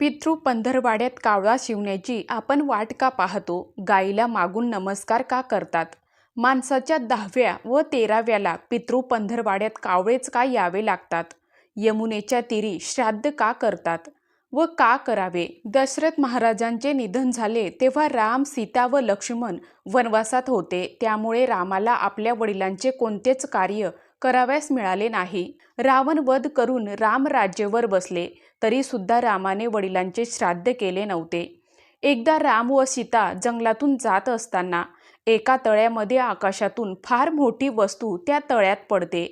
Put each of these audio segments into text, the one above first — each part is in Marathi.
पितृ पंधरवाड्यात कावळा शिवण्याची आपण वाट का पाहतो? गाईला मागून नमस्कार का करतात? माणसाच्या दहाव्या व तेराव्याला पितृ पंधरवाड्यात कावळेच का यावे लागतात? यमुनेच्या तीरी श्राद्ध का करतात? व का करावे? दशरथ महाराजांचे निधन झाले तेव्हा राम सीता व लक्ष्मण वनवासात होते. त्यामुळे रामाला आपल्या वडिलांचे कोणतेच कार्य कराव्यास मिळाले नाही. रावण वध करून राम राज्यवर बसले. तरी सुद्धा रामाने वडिलांचे श्राद्ध केले नव्हते. एकदा राम व सीता जंगलातून जात असताना एका तळ्यामध्ये आकाशातून फार मोठी वस्तू त्या तळ्यात पडते.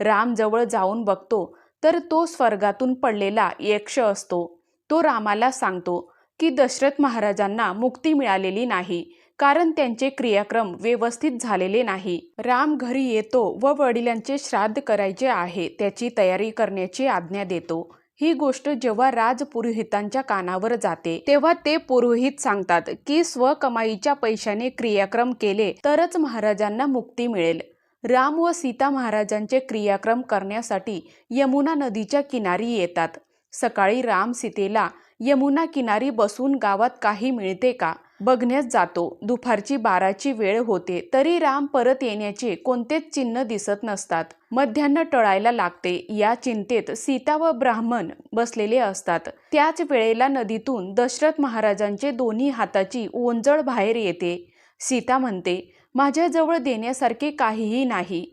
राम जवळ जाऊन बघतो तर तो स्वर्गातून पडलेला यक्ष असतो. तो रामाला सांगतो की दशरथ महाराजांना मुक्ती मिळालेली नाही कारण त्यांचे क्रियाक्रम व्यवस्थित झालेले नाही. राम घरी येतो व वडिलांचे श्राद्ध करायचे आहे त्याची तयारी करण्याची आज्ञा देतो. ही गोष्ट जेव्हा राजपुरोहितांच्या कानावर जाते तेव्हा ते पुरोहित सांगतात की स्वकमाईच्या पैशाने क्रियाक्रम केले तरच महाराजांना मुक्ती मिळेल. राम व सीता महाराजांचे क्रियाक्रम करण्यासाठी यमुना नदीच्या किनारी येतात. सकाळी राम सीतेला यमुना किनारी बसून गावात काही मिळते का? बघण्यास जातो. दुपारची बाराची वेळ होते तरी राम परत येण्याचे कोणतेच चिन्ह दिसत नसतात. मध्यान्न टळायला लागते. या चिंतेत सीता व ब्राह्मण बसलेले असतात. त्याच वेळेला नदीतून दशरथ महाराजांचे दोन्ही हाताची ओंजळ बाहेर येते. सीता म्हणते माझ्याजवळ देण्यासारखे काहीही नाही.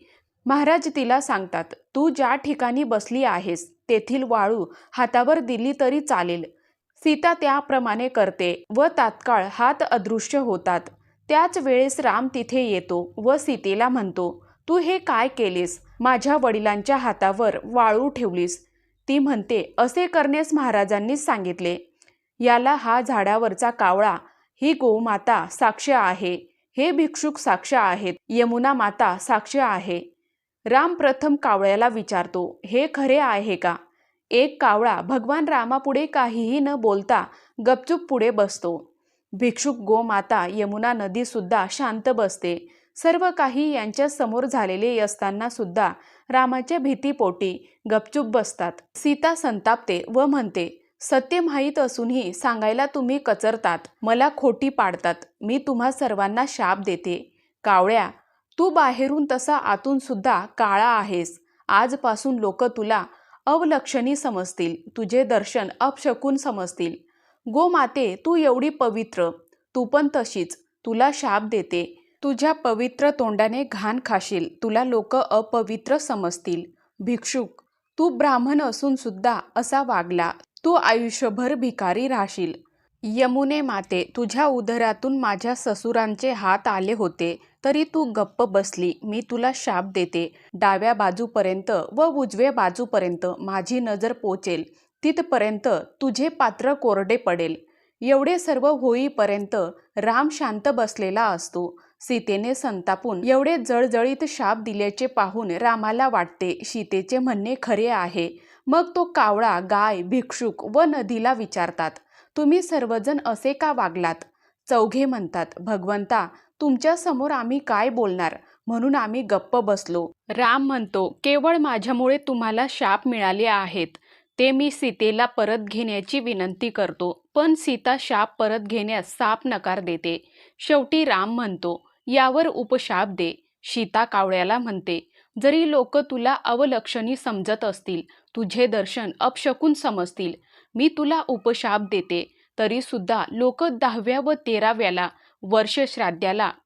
महाराज तिला सांगतात तू ज्या ठिकाणी बसली आहेस तेथील वाळू हातावर दिली तरी चालेल. सीता त्याप्रमाणे करते व तात्काळ हात अदृश्य होतात. त्याच वेळेस राम तिथे येतो व सीतेला म्हणतो तू हे काय केलेस? माझ्या वडिलांच्या हातावर वाळू ठेवलीस. ती म्हणते असे करण्यास महाराजांनीच सांगितले. याला हा झाडावरचा कावळा ही गोमाता साक्ष आहे. हे भिक्षुक साक्ष आहेत. यमुना माता साक्ष आहे. राम प्रथम कावळ्याला विचारतो हे खरे आहे का? एक कावळा भगवान रामापुढे काहीही न बोलता गपचूप पुढे बसतो. भिक्षुक गोमाता यमुना नदीसुद्धा शांत बसते. सर्व काही यांच्या समोर झालेले असताना सुद्धा रामाच्या भीतीपोटी गपचूप बसतात. सीता संतापते व म्हणते सत्य माहीत असूनही सांगायला तुम्ही कचरतात. मला खोटी पाडतात. मी तुम्हा सर्वांना शाप देते. कावळ्या तू बाहेरून तसा आतून सुद्धा काळा आहेस. आजपासून लोक तुला अवलक्षणी समजतील तुझे दर्शन अपशकून समजतील. गोमाते तू एवढी पवित्र तू पण तशीच तुला शाप देते. तुझ्या पवित्र तोंडाने घाण खाशील तुला लोक अपवित्र समजतील. भिक्षुक तू ब्राह्मण असून सुद्धा असा वागला तू आयुष्यभर भिकारी राहशील. यमुने माते तुझ्या उदरातून माझ्या ससुरांचे हात आले होते. तरी तू गप्प बसली मी तुला शाप देते. डाव्या बाजूपर्यंत व उजव्या बाजूपर्यंत माझी नजर पोचेल. तिथपर्यंत तुझे पात्र कोरडे पडेल. एवढे सर्व होईपर्यंत राम शांत बसलेला असतो. सीतेने संतापून एवढे जळजळीत शाप दिल्याचे पाहून रामाला वाटते सीतेचे म्हणणे खरे आहे. मग तो कावळा गाय भिक्षुक व नदीला विचारतात तुम्ही सर्वजण असे का वागलात? चौघे म्हणतात भगवंता तुमच्यासमोर आम्ही काय बोलणार म्हणून आम्ही गप्प बसलो. राम म्हणतो केवळ माझ्यामुळे तुम्हाला शाप मिळाले आहेत. ते मी सीतेला परत घेण्याची विनंती करतो पण सीता शाप परत घेण्यास साप नकार देते. शेवटी राम म्हणतो यावर उपशाप दे सीता कावळ्याला म्हणते जरी लोक तुला अवलक्षणी समजत असतील तुझे दर्शन अपशकून समजतील मी तुला उपशाप देते. तरी सुद्धा लोक दहाव्या व तेराव्याला वर्ष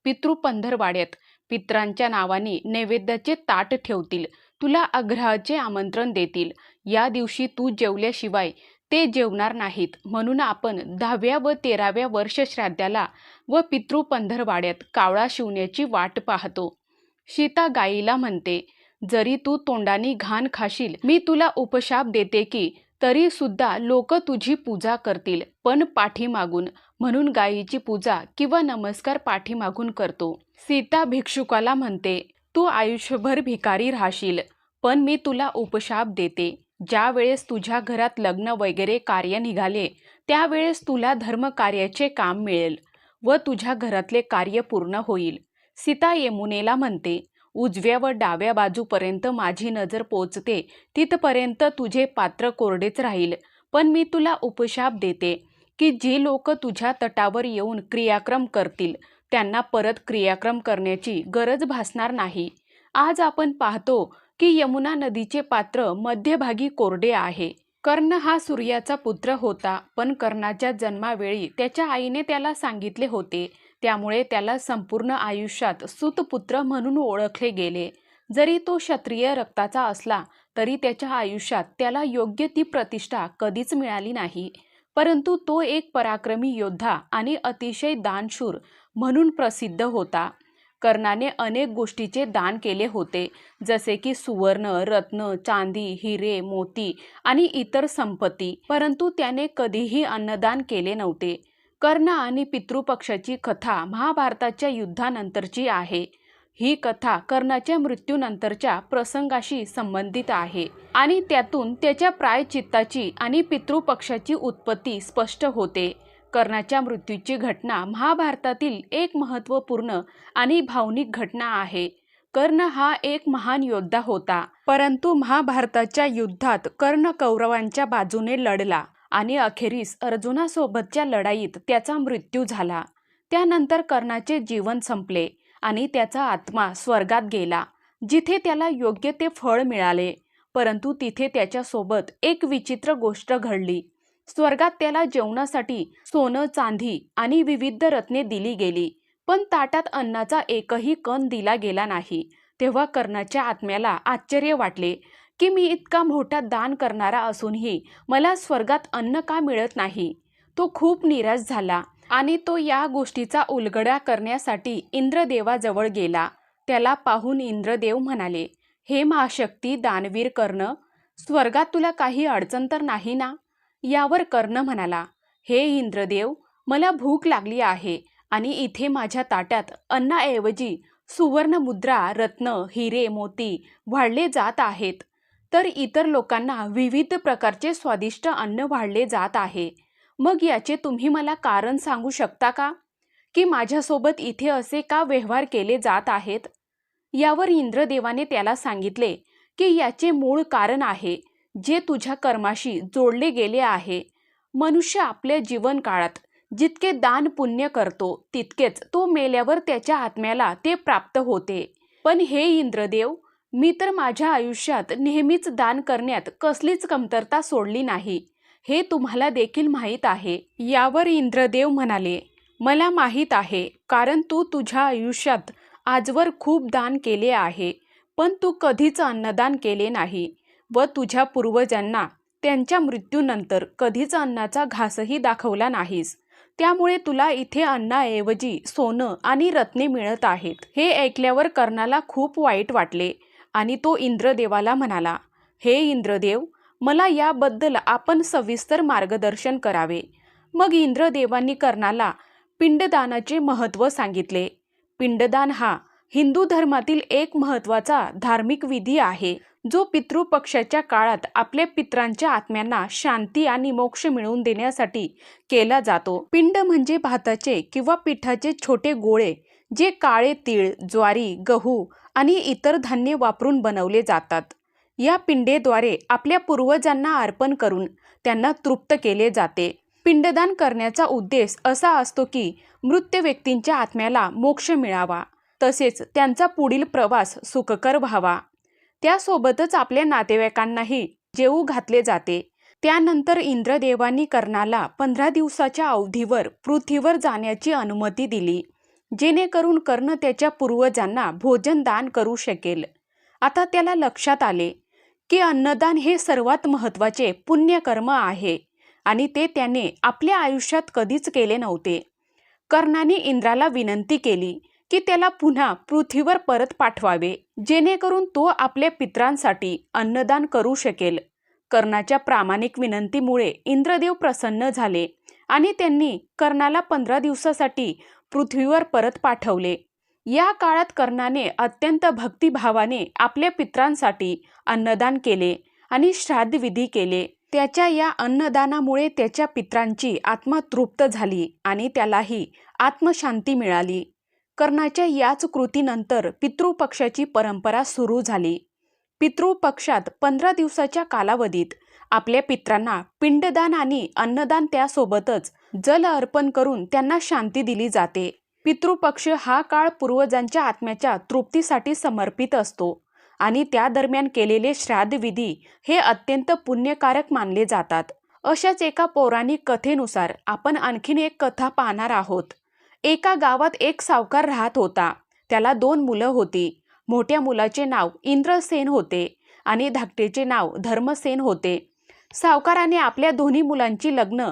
पितृपंधरवाड्यात पितृ पित्रांच्या नावाने नैवेद्याचे ताट ठेवतील. तुला आग्रहाचे आमंत्रण देतील. या दिवशी तू जेवल्याशिवाय ते जेवणार नाहीत. म्हणून आपण दहाव्या व तेराव्या वर्षश्राद्धाला व पितृपंधरवाड्यात कावळा शिवण्याची वाट पाहतो. सीता गाईला म्हणते जरी तू तोंडाने घाण खाशील मी तुला उपशाप देते की तरी सुद्धा लोक तुझी पूजा करतील पण पाठीमागून. म्हणून गायीची पूजा किंवा नमस्कार पाठीमागून करतो. सीता भिक्षुकाला म्हणते तू आयुष्यभर भिकारी राहशील पण मी तुला उपशाप देते. ज्या वेळेस तुझ्या घरात लग्न वगैरे कार्य निघाले त्यावेळेस तुला धर्मकार्याचे काम मिळेल व तुझ्या घरातले कार्य पूर्ण होईल. सीता यमुनेला म्हणते उजव्या व डाव्या बाजूपर्यंत माझी नजर पोचते. तिथपर्यंत तुझे पात्र कोरडेच राहील. पण मी तुला उपशाप देते की जी लोक तुझ्या तटावर येऊन क्रियाक्रम करतील त्यांना परत क्रियाक्रम करण्याची गरज भासणार नाही. आज आपण पाहतो की यमुना नदीचे पात्र मध्यभागी कोरडे आहे. कर्ण हा सूर्याचा पुत्र होता पण कर्णाच्या जन्मावेळी त्याच्या आईने त्याला सांगितले होते त्यामुळे त्याला संपूर्ण आयुष्यात सुतपुत्र म्हणून ओळखले गेले. जरी तो क्षत्रिय रक्ताचा असला तरी त्याच्या आयुष्यात त्याला योग्य ती प्रतिष्ठा कधीच मिळाली नाही. परंतु तो एक पराक्रमी योद्धा आणि अतिशय दानशूर म्हणून प्रसिद्ध होता. कर्णाने अनेक गोष्टीचे दान केले होते जसे की सुवर्ण रत्न चांदी हिरे मोती आणि इतर संपत्ती परंतु त्याने कधीही अन्नदान केले नव्हते. कर्ण आणि पितृपक्षाची कथा महाभारताच्या युद्धानंतरची आहे. ही कथा कर्णाच्या मृत्यूनंतरच्या प्रसंगाशी संबंधित आहे आणि त्यातून त्याच्या प्रायचित्ताची आणि पितृपक्षाची उत्पत्ती स्पष्ट होते. कर्णाच्या मृत्यूची घटना महाभारतातील एक महत्त्वपूर्ण आणि भावनिक घटना आहे. कर्ण हा एक महान योद्धा होता परंतु महाभारताच्या युद्धात कर्ण कौरवांच्या बाजूने लढला. आणि अखेरीस अर्जुनासोबतच्या लढाईत त्याचा मृत्यू झाला. त्यानंतर कर्णाचे जीवन संपले आणि त्याचा आत्मा स्वर्गात गेला जिथे त्याला योग्य ते फळ मिळाले. परंतु तिथे त्याच्यासोबत एक विचित्र गोष्ट घडली. स्वर्गात त्याला जेवणासाठी सोनं चांदी आणि विविध रत्ने दिली गेली पण ताटात अन्नाचा एकही कण दिला गेला नाही तेव्हा कर्णाच्या आत्म्याला आश्चर्य वाटले की मी इतका मोठा दान करणारा असूनही मला स्वर्गात अन्न का मिळत नाही? तो खूप निराश झाला आणि तो या गोष्टीचा उलगडा करण्यासाठी इंद्रदेवाजवळ गेला. त्याला पाहून इंद्रदेव म्हणाले हे महाशक्ती दानवीर कर्ण स्वर्गात तुला काही अडचण तर नाही ना? यावर कर्ण म्हणाला हे इंद्रदेव मला भूक लागली आहे आणि इथे माझ्या ताट्यात अन्नाऐवजी सुवर्ण मुद्रा रत्न हिरे मोती वाढले जात आहेत. तर इतर लोकांना विविध प्रकारचे स्वादिष्ट अन्न वाढले जात आहे. मग याचे तुम्ही मला कारण सांगू शकता का? की माझ्यासोबत इथे असे का व्यवहार केले जात आहेत? यावर इंद्रदेवाने त्याला सांगितले की याचे मूळ कारण आहे जे तुझ्या कर्माशी जोडले गेले आहे. मनुष्य आपल्या जीवनकाळात जितके दान पुण्य करतो तितकेच तो मेल्यावर त्याच्या आत्म्याला ते प्राप्त होते. पण हे इंद्रदेव मी तर माझ्या आयुष्यात नेहमीच दान करण्यात कसलीच कमतरता सोडली नाही. हे तुम्हाला देखील माहीत आहे. यावर इंद्रदेव म्हणाले मला माहीत आहे कारण तू तुझ्या आयुष्यात आजवर खूप दान केले आहे पण तू कधीच अन्नदान केले नाही व तुझ्या पूर्वजांना त्यांच्या मृत्यूनंतर कधीच अन्नाचा घासही दाखवला नाहीस. त्यामुळे तुला इथे अन्नाऐवजी सोनं आणि रत्ने मिळत आहेत. हे ऐकल्यावर कर्णाला खूप वाईट वाटले. आणि तो इंद्रदेवाला म्हणाला हे इंद्रदेव मला याबद्दल आपण सविस्तर मार्गदर्शन करावे. मग इंद्रदेवांनी कर्णाला पिंडदानाचे महत्त्व सांगितले. पिंडदान हा हिंदू धर्मातील एक महत्त्वाचा धार्मिक विधी आहे जो पितृपक्षाच्या काळात आपल्या पित्रांच्या आत्म्यांना शांती आणि मोक्ष मिळवून देण्यासाठी केला जातो. पिंड म्हणजे भाताचे किंवा पिठाचे छोटे गोळे जे काळे तीळ ज्वारी गहू आणि इतर धान्य वापरून बनवले जातात. या पिंडेद्वारे आपल्या पूर्वजांना अर्पण करून त्यांना तृप्त केले जाते. पिंडदान करण्याचा उद्देश असा असतो की मृत व्यक्तींच्या आत्म्याला मोक्ष मिळावा तसेच त्यांचा पुढील प्रवास सुखकर व्हावा. त्यासोबतच आपल्या नातेवाईकांनाही जेवू घातले जाते. त्यानंतर इंद्रदेवांनी कर्णाला पंधरा दिवसाच्या अवधीवर पृथ्वीवर जाण्याची अनुमती दिली. जेणेकरून कर्ण त्याच्या पूर्वजांना भोजन दान करू शकेल. आता त्याला लक्षात आले की अन्नदान हे सर्वात महत्त्वाचे पुण्यकर्म आहे आणि ते त्याने आपल्या आयुष्यात कधीच केले नव्हते. कर्णाने इंद्राला विनंती केली की त्याला पुन्हा पृथ्वीवर परत पाठवावे जेणेकरून तो आपल्या पित्रांसाठी अन्नदान करू शकेल. कर्णाच्या प्रामाणिक विनंतीमुळे इंद्रदेव प्रसन्न झाले आणि त्यांनी कर्णाला पंधरा दिवसासाठी पृथ्वीवर परत पाठवले. या काळात कर्णाने अत्यंत भक्तिभावाने आपल्या पित्रांसाठी अन्नदान केले आणि श्राद्धविधी केले. त्याच्या या अन्नदानामुळे त्याच्या पित्रांची आत्मा तृप्त झाली आणि त्यालाही आत्मशांती मिळाली. कर्णाच्या याच कृतीनंतर पितृपक्षाची परंपरा सुरू झाली. पितृपक्षात पंधरा दिवसाच्या कालावधीत आपल्या पित्रांना पिंडदान आणि अन्नदान त्यासोबतच जल अर्पण करून त्यांना शांती दिली जाते. पितृपक्ष हा काळ पूर्वजांच्या आत्म्याच्या तृप्तीसाठी समर्पित असतो आणि त्या दरम्यान केलेले श्राद्धविधी हे अत्यंत पुण्यकारक मानले जातात. अशाच एका पौराणिक कथेनुसार आपण आणखीन एक कथा पाहणार आहोत. एका गावात एक सावकार राहत होता. त्याला दोन मुलं होती. मोठ्या मुलाचे नाव इंद्रसेन होते आणि धाकटेचे नाव धर्मसेन होते. सावकाराने आपल्या दोन्ही मुलांची लग्न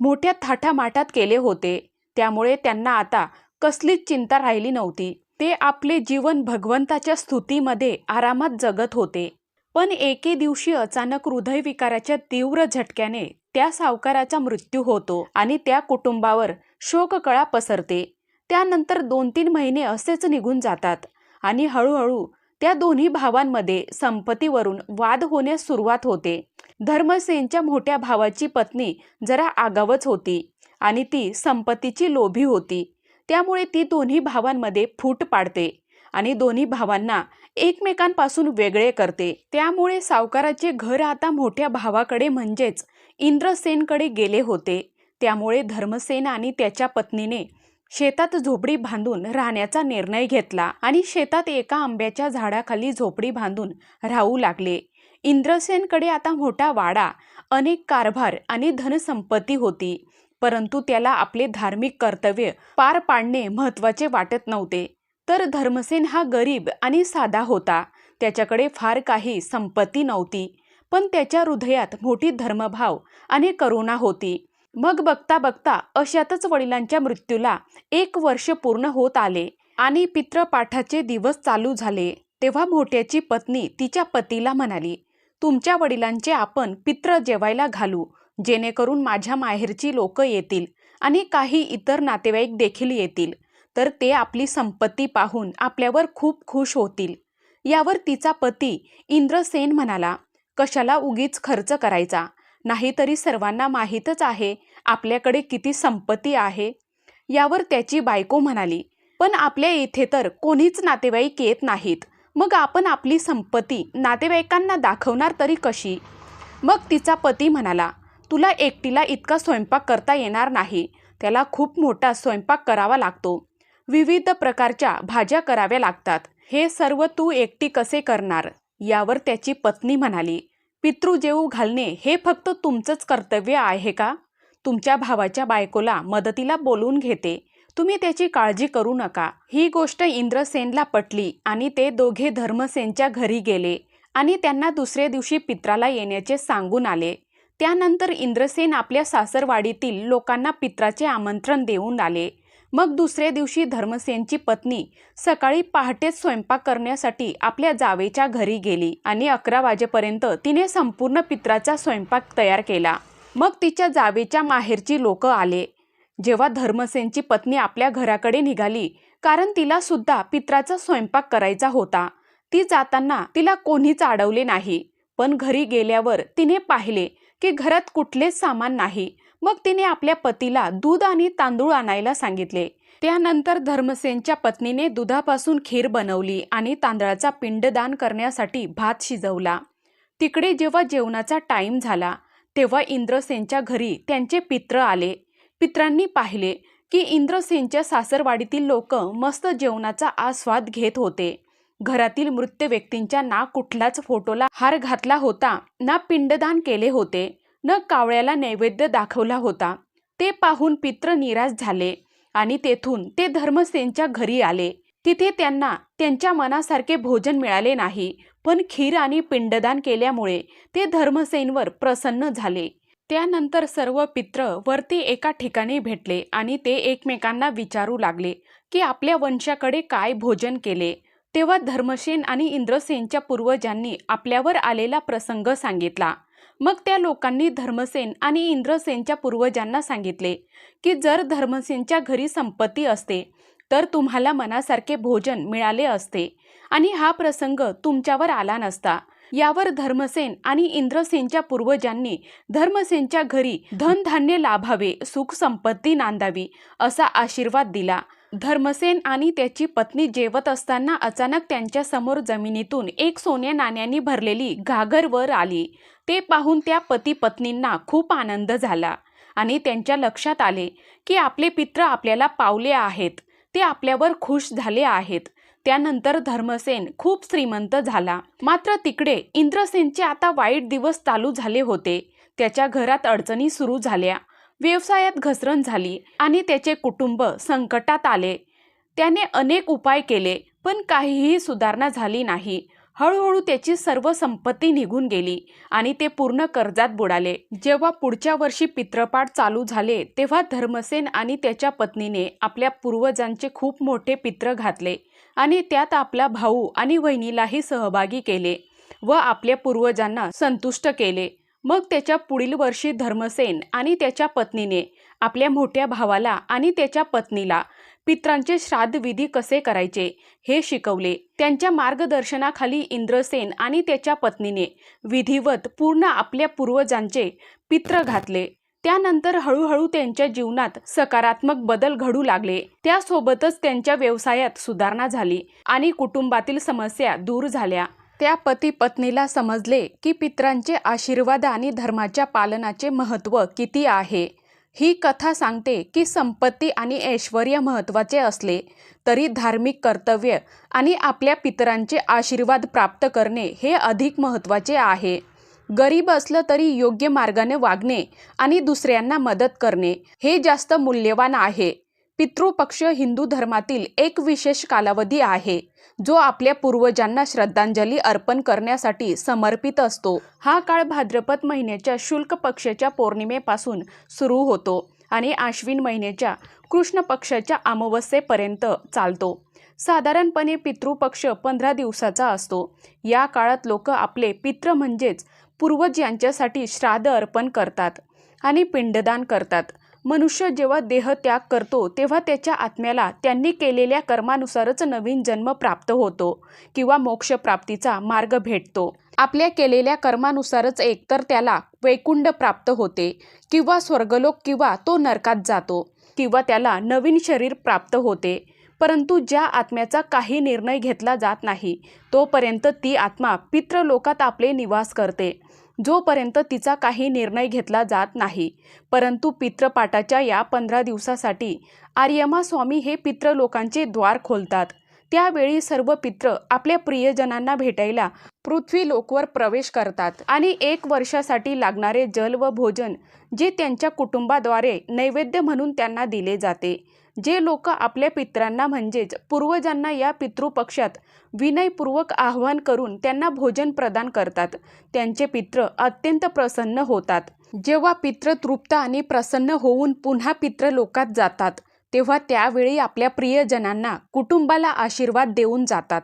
मोठ्या थाटामाटात केले होते. त्यामुळे त्यांना आता कसलीच चिंता राहिली नव्हती. ते आपले जीवन भगवंताच्या स्तुतीमध्ये आरामात जगत होते. पण एके दिवशी अचानक हृदयविकाराच्या तीव्र झटक्याने त्या सावकाराचा मृत्यू होतो आणि त्या कुटुंबावर शोककळा पसरते. त्यानंतर दोन तीन महिने असेच निघून जातात आणि हळूहळू त्या दोन्ही भावांमध्ये संपत्तीवरून वाद होण्यास सुरुवात होते. धर्मसेनच्या मोठ्या भावाची पत्नी जरा आगावच होती आणि ती संपत्तीची लोभी होती. त्यामुळे ती दोन्ही भावांमध्ये फूट पाडते आणि दोन्ही भावांना एकमेकांपासून वेगळे करते. त्यामुळे सावकाराचे घर आता मोठ्या भावाकडे म्हणजेच इंद्रसेनकडे गेले होते. त्यामुळे धर्मसेन आणि त्याच्या पत्नीने शेतात झोपडी बांधून राहण्याचा निर्णय घेतला आणि शेतात एका आंब्याच्या झाडाखाली झोपडी बांधून राहू लागले. इंद्रसेनकडे आता मोठा वाडा अनेक कारभार आणि धनसंपत्ती होती परंतु त्याला आपले धार्मिक कर्तव्य पार पाडणे महत्त्वाचे वाटत नव्हते. तर धर्मसेन हा गरीब आणि साधा होता त्याच्याकडे फार काही संपत्ती नव्हती पण त्याच्या हृदयात मोठी धर्मभाव आणि करुणा होती. मग बघता बघता अशातच वडिलांच्या मृत्यूला एक वर्ष पूर्ण होत आले आणि पित्रपाठाचे दिवस चालू झाले. तेव्हा मोठ्याची पत्नी तिच्या पतीला म्हणाली तुमच्या वडिलांचे आपण पित्र जेवायला घालू जेणेकरून माझ्या माहेरची लोक येतील आणि काही इतर नातेवाईक देखील येतील. तर ते आपली संपत्ती पाहून आपल्यावर खूप खुश होतील. यावर तिचा पती इंद्रसेन म्हणाला कशाला उगीच खर्च करायचा? नाहीतरी सर्वांना माहीतच आहे आपल्याकडे किती संपत्ती आहे यावर त्याची बायको म्हणाली. पण आपल्या इथे तर कोणीच नातेवाईक येत नाहीत. मग आपण आपली संपत्ती नातेवाईकांना दाखवणार तरी कशी? मग तिचा पती म्हणाला तुला एकटीला इतका स्वयंपाक करता येणार नाही. त्याला खूप मोठा स्वयंपाक करावा लागतो. विविध प्रकारच्या भाज्या कराव्या लागतात. हे सर्व तू एकटी कसे करणार? यावर त्याची पत्नी म्हणाली. पितृ जेवू घालणे हे फक्त तुमचंच कर्तव्य आहे का? तुमच्या भावाच्या बायकोला मदतीला बोलून घेते. तुम्ही त्याची काळजी करू नका. ही गोष्ट इंद्रसेनला पटली आणि ते दोघे धर्मसेनच्या घरी गेले आणि त्यांना दुसऱ्या दिवशी पित्राला येण्याचे सांगून आले. त्यानंतर इंद्रसेन आपल्या सासरवाडीतील लोकांना पित्राचे आमंत्रण देऊन आले. मग दुसऱ्या दिवशी धर्मसेनची पत्नी सकाळी पहाटेच स्वयंपाक करण्यासाठी आपल्या जावेच्या घरी गेली आणि अकरा वाजेपर्यंत तिने संपूर्ण पित्राचा स्वयंपाक तयार केला. मग तिच्या जावेच्या माहेरची लोक आले. जेव्हा धर्मसेनची पत्नी आपल्या घराकडे निघाली कारण तिला सुद्धा पित्राचा स्वयंपाक करायचा होता. ती जाताना तिला कोणीच अडवले नाही. पण घरी गेल्यावर तिने पाहिले की घरात कुठलेच सामान नाही. मग तिने आपल्या पतीला दूध आणि तांदूळ आणायला सांगितले. त्यानंतर धर्मसेनच्या पत्नीने दुधापासून खीर बनवली आणि तांदळाचा पिंडदान करण्यासाठी भात शिजवला. तिकडे जेव्हा जेवणाचा टाईम झाला तेव्हा इंद्रसेनच्या घरी त्यांचे पित्र आले. पित्रांनी पाहिले की इंद्रसेनच्या सासरवाडीतील लोक मस्त जेवणाचा आस्वाद घेत होते. घरातील मृत व्यक्तींच्या ना कुठलाच फोटोला हार घातला होता ना पिंडदान केले होते. न कावळ्याला नैवेद्य दाखवला होता. ते पाहून पित्र निराश झाले आणि तेथून ते धर्मसेनच्या घरी आले. तिथे त्यांना त्यांच्या मनासारखे भोजन मिळाले नाही पण खीर आणि पिंडदान केल्यामुळे ते धर्मसेनवर प्रसन्न झाले. त्यानंतर सर्व पित्र वरती एका ठिकाणी भेटले आणि ते एकमेकांना विचारू लागले की आपल्या वंशाकडे काय भोजन केले. तेव्हा धर्मसेन आणि इंद्रसेनच्या पूर्वजांनी आपल्यावर आलेला प्रसंग सांगितला. मग त्या लोकांनी धर्मसेन आणि इंद्रसेनच्या पूर्वजांना सांगितले की जर धर्मसेनच्या घरी संपत्ती असते तर तुम्हाला मनासारखे भोजन मिळाले असते आणि हा प्रसंग तुमच्यावर आला नसता. यावर धर्मसेन आणि इंद्रसेनच्या पूर्वजांनी धर्मसेनच्या घरी धनधान्य लाभावे सुख संपत्ती नांदावी असा आशीर्वाद दिला. धर्मसेन आणि त्याची पत्नी जेवत असताना अचानक त्यांच्यासमोर जमिनीतून एक सोन्या नाण्यांनी भरलेली घागर वर आली. ते पाहून त्या पती पत्नींना खूप आनंद झाला आणि त्यांच्या लक्षात आले की आपले पित्र आपल्याला पावले आहेत ते आपल्यावर खुश झाले आहेत. त्यानंतर धर्मसेन खूप श्रीमंत झाला. मात्र तिकडे इंद्रसेनचे आता वाईट दिवस चालू झाले होते. त्याच्या घरात अडचणी सुरू झाल्या. व्यवसायात घसरण झाली आणि त्याचे कुटुंब संकटात आले. त्याने अनेक उपाय केले पण काहीही सुधारणा झाली नाही. हळूहळू त्याची सर्व संपत्ती निघून गेली आणि ते पूर्ण कर्जात बुडाले. जेव्हा पुढच्या वर्षी पित्रपाठ चालू झाले तेव्हा धर्मसेन आणि त्याच्या पत्नीने आपल्या पूर्वजांचे खूप मोठे पित्र घातले आणि त्यात आपला भाऊ आणि वहिनीलाही सहभागी केले व आपल्या पूर्वजांना संतुष्ट केले. मग त्याच्या पुढील वर्षी धर्मसेन आणि त्याच्या पत्नीने आपल्या मोठ्या भावाला आणि त्याच्या पत्नीला पित्रांचे श्राद्ध विधी कसे करायचे? हे शिकवले. त्यांच्या मार्गदर्शनाखाली इंद्रसेन आणि त्याच्या पत्नीने विधिवत पूर्ण आपल्या पूर्वजांचे पित्र घातले. त्यानंतर हळूहळू त्यांच्या जीवनात सकारात्मक बदल घडू लागले. त्यासोबतच त्यांच्या व्यवसायात सुधारणा झाली आणि कुटुंबातील समस्या दूर झाल्या. त्या पती पत्नीला समजले की पित्रांचे आशीर्वाद आणि धर्माच्या पालनाचे महत्त्व किती आहे. ही कथा सांगते की संपत्ती आणि ऐश्वर महत्त्वाचे असले तरी धार्मिक कर्तव्य आणि आपल्या पितरांचे आशीर्वाद प्राप्त करणे हे अधिक महत्त्वाचे आहे. गरीब असलं तरी योग्य मार्गाने वागणे आणि दुसऱ्यांना मदत करणे हे जास्त मूल्यवान आहे. पितृपक्ष हिंदू धर्मातील एक विशेष कालावधी आहे जो आपल्या पूर्वजांना श्रद्धांजली अर्पण करण्यासाठी समर्पित असतो. हा काळ भाद्रपद महिन्याच्या शुल्क पक्षाच्या पौर्णिमेपासून सुरू होतो आणि आश्विन महिन्याच्या कृष्ण पक्षाच्या अमावस्येपर्यंत चालतो. साधारणपणे पितृपक्ष पंधरा दिवसाचा असतो. या काळात लोक आपले पित्र म्हणजेच पूर्वज यांच्यासाठी श्राद्ध अर्पण करतात आणि पिंडदान करतात. मनुष्य जेव्हा देह त्याग करतो तेव्हा त्याच्या आत्म्याला त्यांनी केलेल्या कर्मानुसारच नवीन जन्म प्राप्त होतो किंवा मोक्षप्राप्तीचा मार्ग भेटतो. आपल्या केलेल्या कर्मानुसारच एकतर त्याला वैकुंड प्राप्त होते किंवा स्वर्गलोक किंवा तो नरकात जातो किंवा त्याला नवीन शरीर प्राप्त होते. परंतु ज्या आत्म्याचा काही निर्णय घेतला जात नाही तोपर्यंत ती आत्मा पितृलोकात आपले निवास करते. जोपर्यंत तिचा काही निर्णय घेतला जात नाही. परंतु पित्रपाठाच्या या पंधरा दिवसासाठी आर्यमा स्वामी हे पित्रलोकांचे द्वार खोलतात. त्यावेळी सर्व पित्र आपल्या प्रियजनांना भेटायला पृथ्वी लोकवर प्रवेश करतात आणि एक वर्षासाठी लागणारे जल व भोजन जे त्यांच्या कुटुंबाद्वारे नैवेद्य म्हणून त्यांना दिले जाते. जे लोक आपल्या पित्रांना म्हणजेच पूर्वजांना या पितृपक्षात विनयपूर्वक आव्हान करून त्यांना भोजन प्रदान करतात. त्यांचे पित्र अत्यंत प्रसन्न होतात. जेव्हा पित्र तृप्त आणि प्रसन्न होऊन पुन्हा पित्रलोकात जातात तेव्हा त्यावेळी आपल्या प्रियजनांना कुटुंबाला आशीर्वाद देऊन जातात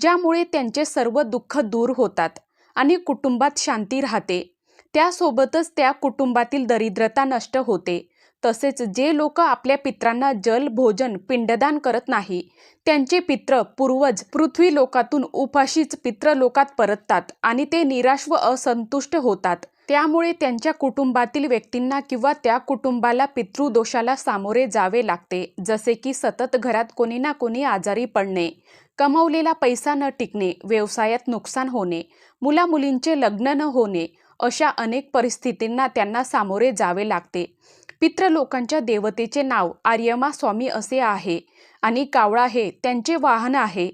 ज्यामुळे त्यांचे सर्व दुःख दूर होतात आणि कुटुंबात शांती राहते. त्यासोबतच त्या कुटुंबातील दरिद्रता नष्ट होते. तसेच जे लोक आपल्या पित्रांना जल भोजन पिंडदान करत नाही त्यांचे पित्र पूर्वज पृथ्वी लोकातून उपाशीच पित्रलोकात परततात आणि ते निराश व असंतुष्ट होतात. त्यामुळे त्यांच्या कुटुंबातील व्यक्तींना किंवा त्या कुटुंबाला पितृदोषाला सामोरे जावे लागते जसे की सतत घरात कोणी ना कोणी आजारी पडणे कमवलेला पैसा न टिकणे व्यवसायात नुकसान होणे मुलामुलींचे लग्न न होणे अशा अनेक परिस्थितींना त्यांना सामोरे जावे लागते. पितृलोकांच्या देवतेचे नाव आर्यमा स्वामी असे आहे आणि कावळा हे त्यांचे वाहन आहे.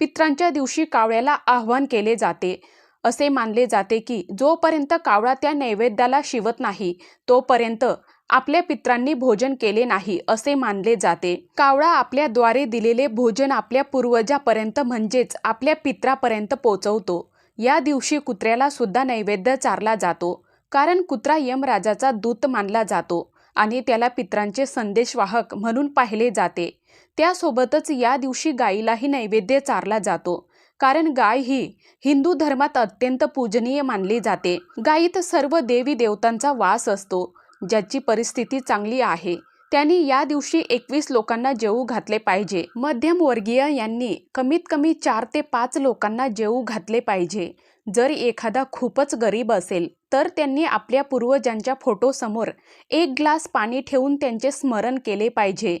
पित्रांच्या दिवशी कावळ्याला आव्हान केले जाते. असे मानले जाते की जोपर्यंत कावळा त्या नैवेद्याला शिवत नाही तोपर्यंत आपल्या पित्रांनी भोजन केले नाही असे मानले जाते. कावळा आपल्याद्वारे दिलेले भोजन आपल्या पूर्वजापर्यंत म्हणजेच आपल्या पित्रापर्यंत पोचवतो. या दिवशी कुत्र्याला सुद्धा नैवेद्य चारला जातो कारण कुत्रा यमराजाचा दूत मानला जातो. आणि त्याला पित्रांचे संदेशवाहक म्हणून पाहिले जाते. त्यासोबतच या दिवशी गायीलाही नैवेद्य चारला जातो. कारण गाय ही हिंदू धर्मात अत्यंत पूजनीय मानली जाते. गायीत सर्व देवी देवतांचा वास असतो. ज्याची परिस्थिती चांगली आहे. त्यांनी या दिवशी एकवीस लोकांना जेवू घातले पाहिजे. मध्यमवर्गीय यांनी कमीत कमी चार ते पाच लोकांना जेवू घातले पाहिजे. जर एखादा खूपच गरीब असेल तर त्यांनी आपल्या पूर्वजांच्या फोटोसमोर एक ग्लास पाणी ठेवून त्यांचे स्मरण केले पाहिजे.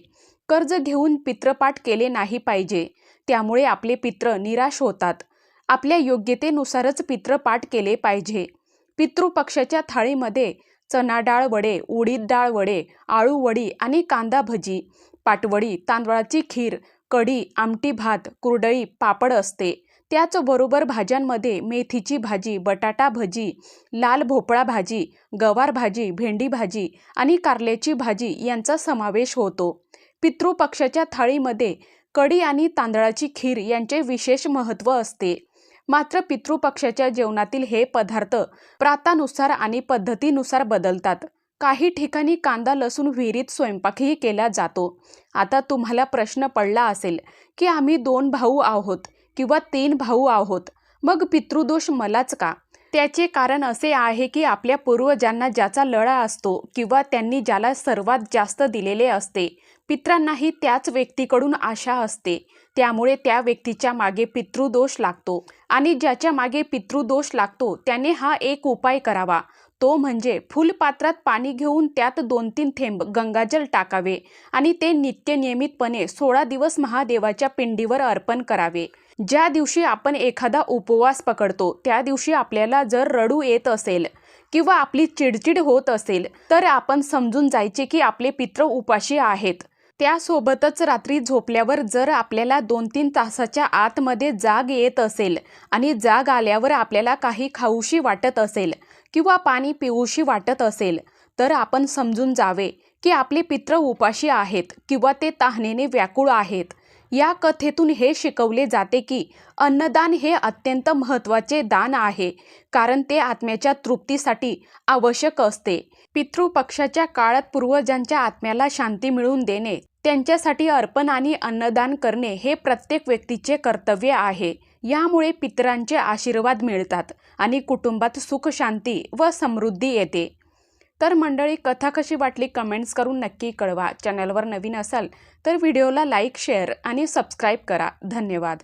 कर्ज घेऊन पित्रपाठ केले नाही पाहिजे. त्यामुळे आपले पित्र निराश होतात. आपल्या योग्यतेनुसारच पित्रपाठ केले पाहिजे. पितृपक्षाच्या थाळीमध्ये चना डाळ वडे उडीद डाळ वडे आळू वडी आणि कांदा भजी पाटवडी तांदळाची खीर कढी आमटी भात कुरडई पापड असते. त्याचबरोबर भाज्यांमध्ये मेथीची भाजी बटाटा भजी लाल भोपळा भाजी गवार भाजी भेंडी भाजी आणि कारल्याची भाजी यांचा समावेश होतो. पितृपक्षाच्या थाळीमध्ये कढी आणि तांदळाची खीर यांचे विशेष महत्त्व असते. मात्र पितृपक्षाच्या जेवणातील हे पदार्थ प्रातानुसार आणि पद्धतीनुसार बदलतात. काही ठिकाणी कांदा लसूण विहिरीत स्वयंपाकही केला जातो. आता तुम्हाला प्रश्न पडला असेल की आम्ही दोन भाऊ आहोत. किंवा तीन भाऊ आहोत. मग पितृदोष मलाच का? त्याचे कारण असे आहे की आपल्या पूर्वजांना ज्याचा लळा असतो किंवा त्यांनी ज्याला सर्वात जास्त दिलेले असते पित्रांनाही त्याच व्यक्तीकडून आशा असते. त्यामुळे त्या व्यक्तीच्या मागे पितृदोष लागतो आणि ज्याच्या मागे पितृदोष लागतो त्याने हा एक उपाय करावा. तो म्हणजे फुलपात्रात पाणी घेऊन त्यात दोन तीन थेंब गंगाजल टाकावे आणि ते नित्यनियमितपणे सोळा दिवस महादेवाच्या पिंडीवर अर्पण करावे. ज्या दिवशी आपण एखादा उपवास पकडतो त्या दिवशी आपल्याला जर रडू येत असेल किंवा आपली चिडचिड होत असेल तर आपण समजून जायचे की आपले पित्र उपाशी आहेत. त्यासोबतच रात्री झोपल्यावर जर आपल्याला दोन तीन तासाच्या आतमध्ये जाग येत असेल आणि जाग आल्यावर आपल्याला काही खाऊशी वाटत असेल किंवा पाणी पिऊशी वाटत असेल तर आपण समजून जावे की आपले पित्र उपाशी आहेत किंवा ते तहानेने व्याकुळ आहेत. या कथेतून हे शिकवले जाते की अन्नदान हे अत्यंत महत्त्वाचे दान आहे कारण ते आत्म्याच्या तृप्तीसाठी आवश्यक असते. पितृपक्षाच्या काळात पूर्वजांच्या आत्म्याला शांती मिळवून देणे त्यांच्यासाठी अर्पण आणि अन्नदान करणे हे प्रत्येक व्यक्तीचे कर्तव्य आहे. यामुळे पितरांचे आशीर्वाद मिळतात आणि कुटुंबात सुख शांती व समृद्धी येते. तर मंडळी कथा कशी वाटली कमेंट्स करून नक्की कळवा. चॅनलवर नवीन असाल तर व्हिडिओला लाईक शेअर आणि सबस्क्राईब करा. धन्यवाद.